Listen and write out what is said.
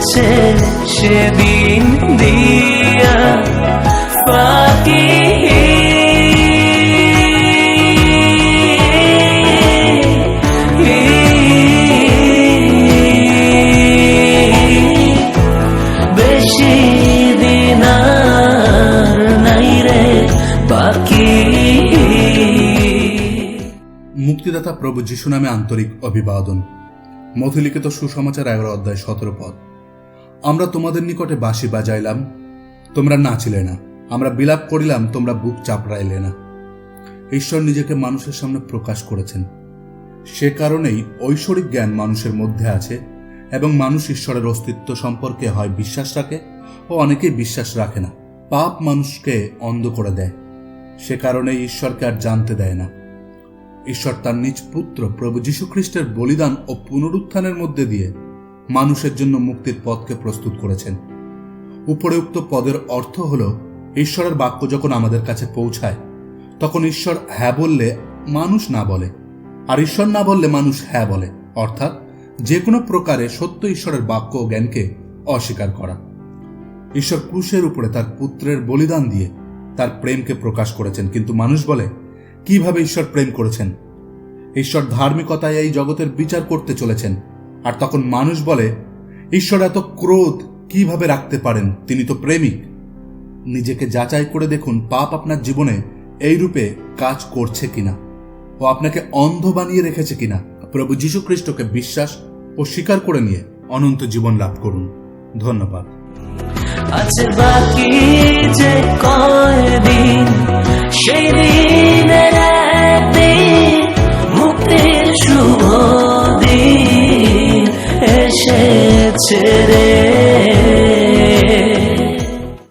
হয়েছে সেদিন দিয়া বেশি দিন নাই রে মুক্তিদাতা প্রভু যিশু নামে আন্তরিক অভিবাদন। মথিলিখিত সুসমাচার এগারো অধ্যায় সতেরো পদ। আমরা তোমাদের নিকটে বাঁশি বাজাইলাম। তোমরা নাচিলে না। আমরা বিলাপ করিলাম, তোমরা বুক চাপড়াইলে না। ঈশ্বর নিজেকে মানুষের সামনে প্রকাশ করেছেন। সে কারণেই ঐশ্বরিক জ্ঞান মানুষের মধ্যে আছে এবং মানুষ ঈশ্বরের অস্তিত্ব সম্পর্কে হয় বিশ্বাস রাখে ও অনেকেই বিশ্বাস রাখে না। পাপ মানুষকে অন্ধ করে দেয়। সে কারণে ঈশ্বরকে আর জানতে দেয় না। ঈশ্বর তার নিজ পুত্র প্রভু যীশুখ্রিস্টের বলিদান ও পুনরুত্থানের মধ্যে দিয়ে মানুষের জন্য মুক্তির পথকে প্রস্তুত করেছেন। উপরে উক্ত পদের অর্থ হল, ঈশ্বরের বাক্য যখন আমাদের কাছে পৌঁছায়, তখন ঈশ্বর হ্যাঁ বললে মানুষ না বলে, আর ঈশ্বর না বললে মানুষ হ্যাঁ বলে, অর্থাৎ যে কোনো প্রকারে সত্য ঈশ্বরের বাক্য ও জ্ঞানকে অস্বীকার করা। ঈশ্বর ক্রুশের উপরে তার পুত্রের বলিদান দিয়ে তার প্রেমকে প্রকাশ করেছেন। কিন্তু মানুষ বলে, কীভাবে ঈশ্বর প্রেম করেছেন? ঈশ্বর ধার্মিকতায় এই জগতের বিচার করতে চলেছেন। আর তখন মানুষ বলে, ঈশ্বর এত ক্রোধ কীভাবে রাখতে পারেন? তিনি তো প্রেমিক। নিজেকে যাচাই করে দেখুন, পাপ আপনার জীবনে এই রূপে কাজ করছে কিনা ও আপনাকে অন্ধ বানিয়ে রেখেছে কিনা। প্রভু যীশু খ্রিস্টকে বিশ্বাস ও স্বীকার করে নিয়ে অনন্ত জীবন লাভ করুন। ধন্যবাদ। আছে বাকি যে কয়দিন, সেই একদিন